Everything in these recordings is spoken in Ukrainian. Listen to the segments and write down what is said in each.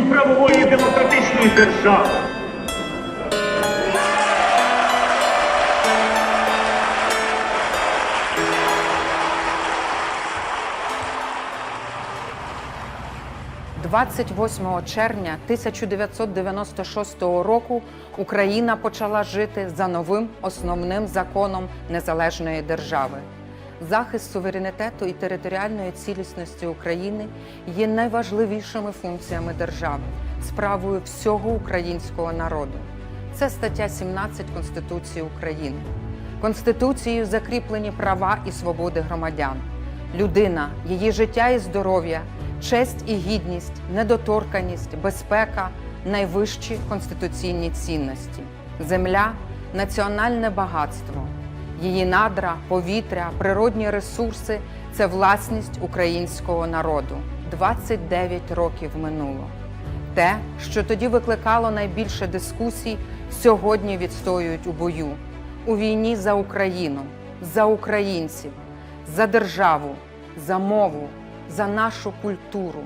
правової демократичної держави. – 28 червня 1996 року Україна почала жити за новим основним законом незалежної держави. Захист суверенітету і територіальної цілісності України є найважливішими функціями держави, справою всього українського народу. Це стаття 17 Конституції України. Конституцією закріплені права і свободи громадян. Людина, її життя і здоров'я, честь і гідність, недоторканість, безпека найвищі конституційні цінності. Земля національне багатство. Її надра, повітря, природні ресурси це власність українського народу. 29 років минуло. Те, що тоді викликало найбільше дискусій, сьогодні відстоюють у бою у війні за Україну, за українців, за державу, за мову, за нашу культуру,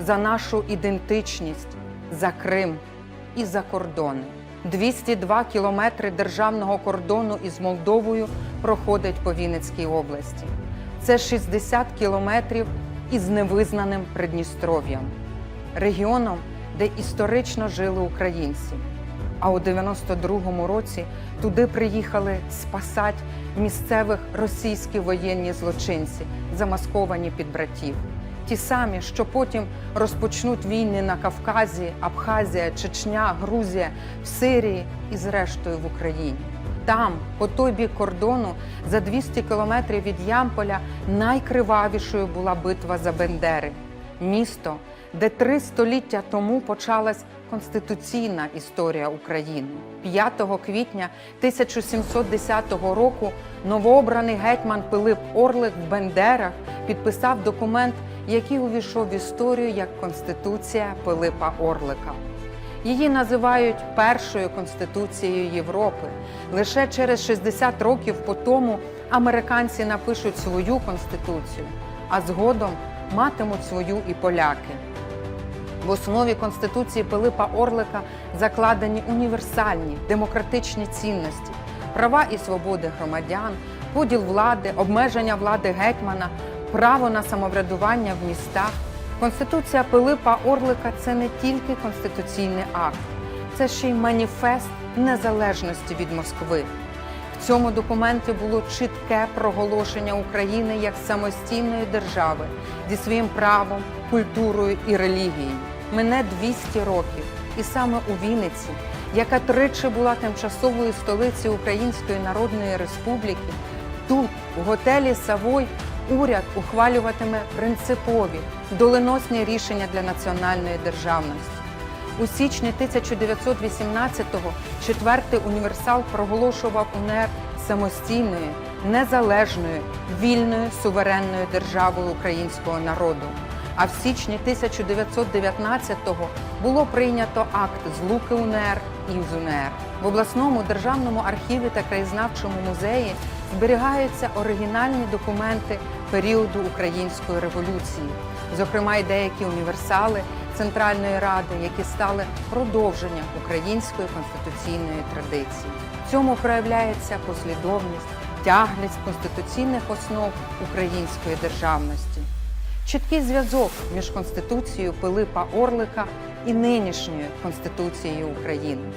за нашу ідентичність, за Крим і за кордони. 202 кілометри державного кордону із Молдовою проходить по Вінницькій області. Це 60 кілометрів із невизнаним Придністров'ям, регіоном, де історично жили українці. А у 92-му році туди приїхали спасати місцевих російські воєнні злочинці, замасковані під братів. Ті самі, що потім розпочнуть війни на Кавказі, Абхазія, Чечня, Грузія, в Сирії і зрештою в Україні. Там, по той бік кордону, за 200 кілометрів від Ямполя, найкривавішою була битва за Бендери, місто, де три століття тому почалась конституційна історія України. 5 квітня 1710 року новообраний гетьман Пилип Орлик в Бендерах підписав документ, який увійшов в історію як Конституція Пилипа Орлика. Її називають першою конституцією Європи. Лише через 60 років по тому американці напишуть свою конституцію, а згодом матимуть свою і поляки. В основі Конституції Пилипа Орлика закладені універсальні демократичні цінності, права і свободи громадян, поділ влади, обмеження влади гетьмана, право на самоврядування в містах. Конституція Пилипа Орлика це не тільки конституційний акт, це ще й маніфест незалежності від Москви. В цьому документі було чітке проголошення України як самостійної держави зі своїм правом, культурою і релігією. Мине 200 років, і саме у Вінниці, яка тричі була тимчасовою столицею Української Народної Республіки, тут, у готелі Савой, уряд ухвалюватиме принципові доленосні рішення для національної державності. У січні 1918-го четвертий універсал проголошував УНР самостійною, незалежною, вільною суверенною державою українського народу. А в січні 1919-го було прийнято акт злуки УНР і з УНР. В обласному державному архіві та краєзнавчому музеї зберігаються оригінальні документи періоду української революції, зокрема й деякі універсали Центральної Ради, які стали продовженням української конституційної традиції. В цьому проявляється послідовність, тяглість конституційних основ української державності. Чіткий зв'язок між Конституцією Пилипа Орлика і нинішньою Конституцією України.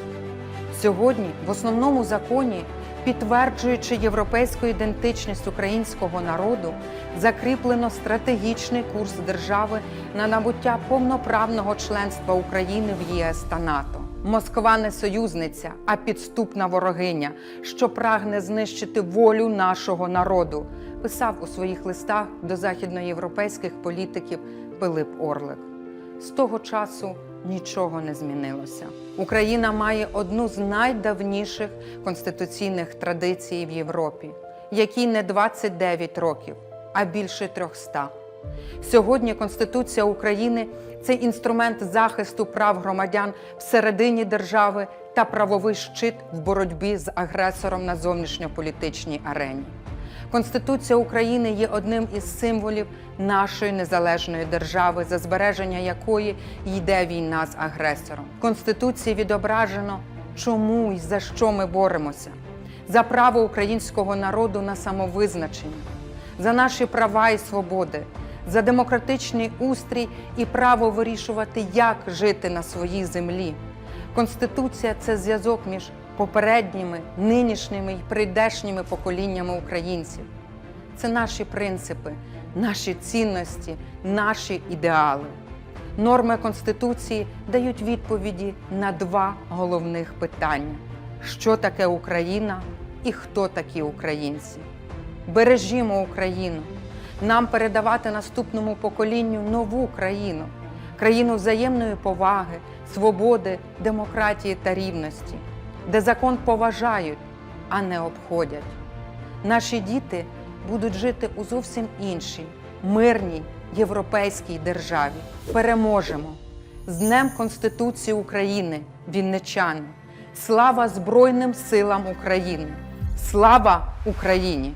Сьогодні в основному законі, підтверджуючи європейську ідентичність українського народу, закріплено стратегічний курс держави на набуття повноправного членства України в ЄС та НАТО. Москва не союзниця, а підступна ворогиня, що прагне знищити волю нашого народу, писав у своїх листах до західноєвропейських політиків Пилип Орлик. З того часу нічого не змінилося. Україна має одну з найдавніших конституційних традицій в Європі, якій не 29 років, а більше 300. Сьогодні Конституція України це інструмент захисту прав громадян всередині держави та правовий щит в боротьбі з агресором на зовнішньополітичній арені. Конституція України є одним із символів нашої незалежної держави, за збереження якої йде війна з агресором. В Конституції відображено, чому і за що ми боремося, за право українського народу на самовизначення, за наші права і свободи, за демократичний устрій і право вирішувати, як жити на своїй землі. Конституція це зв'язок між попередніми, нинішніми і прийдешніми поколіннями українців. Це наші принципи, наші цінності, наші ідеали. Норми Конституції дають відповіді на два головних питання: що таке Україна і хто такі українці. Бережімо Україну, нам передавати наступному поколінню нову країну, країну взаємної поваги, свободи, демократії та рівності, де закон поважають, а не обходять. Наші діти будуть жити у зовсім іншій, мирній європейській державі. Переможемо! З Днем Конституції України, вінничани! Слава Збройним силам України! Слава Україні!